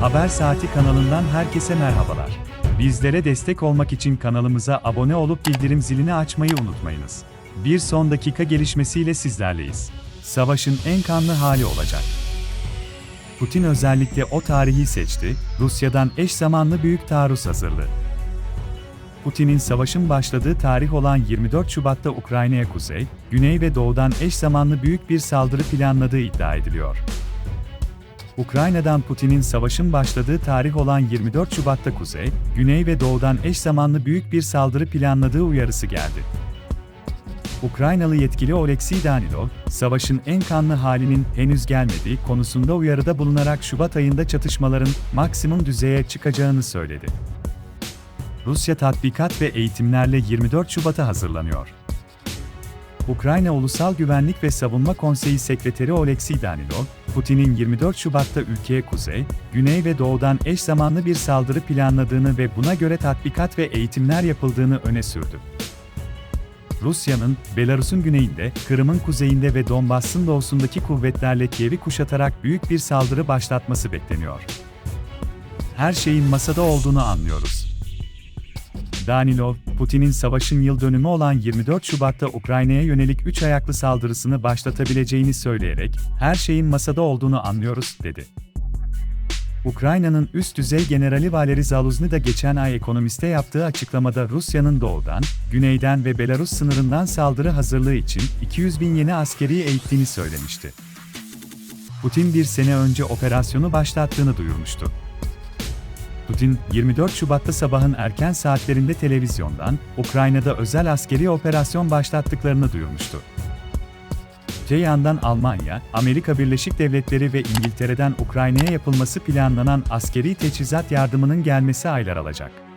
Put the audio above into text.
Haber Saati kanalından herkese merhabalar. Bizlere destek olmak için kanalımıza abone olup bildirim zilini açmayı unutmayınız. Bir son dakika gelişmesiyle sizlerleyiz. Savaşın en kanlı hali olacak. Putin özellikle o tarihi seçti, Rusya'dan eş zamanlı büyük taarruz hazırlığı. Putin'in savaşın başladığı tarih olan 24 Şubat'ta Ukrayna'ya kuzey, güney ve doğudan eş zamanlı büyük bir saldırı planladığı iddia ediliyor. Ukrayna'dan Putin'in savaşın başladığı tarih olan 24 Şubat'ta kuzey, güney ve doğudan eş zamanlı büyük bir saldırı planladığı uyarısı geldi. Ukraynalı yetkili Oleksiy Danilov, savaşın en kanlı halinin henüz gelmediği konusunda uyarıda bulunarak Şubat ayında çatışmaların maksimum düzeye çıkacağını söyledi. Rusya tatbikat ve eğitimlerle 24 Şubat'a hazırlanıyor. Ukrayna Ulusal Güvenlik ve Savunma Konseyi Sekreteri Oleksiy Danilov, Putin'in 24 Şubat'ta ülkeye kuzey, güney ve doğudan eş zamanlı bir saldırı planladığını ve buna göre tatbikat ve eğitimler yapıldığını öne sürdü. Rusya'nın, Belarus'un güneyinde, Kırım'ın kuzeyinde ve Donbass'ın doğusundaki kuvvetlerle Kiev'i kuşatarak büyük bir saldırı başlatması bekleniyor. Her şeyin masada olduğunu anlıyoruz. Danilov, Putin'in savaşın yıl dönümü olan 24 Şubat'ta Ukrayna'ya yönelik üç ayaklı saldırısını başlatabileceğini söyleyerek, her şeyin masada olduğunu anlıyoruz, dedi. Ukrayna'nın üst düzey generali Valeri Zaluzny da geçen ay ekonomiste yaptığı açıklamada Rusya'nın doğudan, güneyden ve Belarus sınırından saldırı hazırlığı için 200 bin yeni askeri eğittiğini söylemişti. Putin bir sene önce operasyonu başlattığını duyurmuştu. Putin, 24 Şubat'ta sabahın erken saatlerinde televizyondan, Ukrayna'da özel askeri operasyon başlattıklarını duyurmuştu. Öte yandan Almanya, Amerika Birleşik Devletleri ve İngiltere'den Ukrayna'ya yapılması planlanan askeri teçhizat yardımının gelmesi aylar alacak.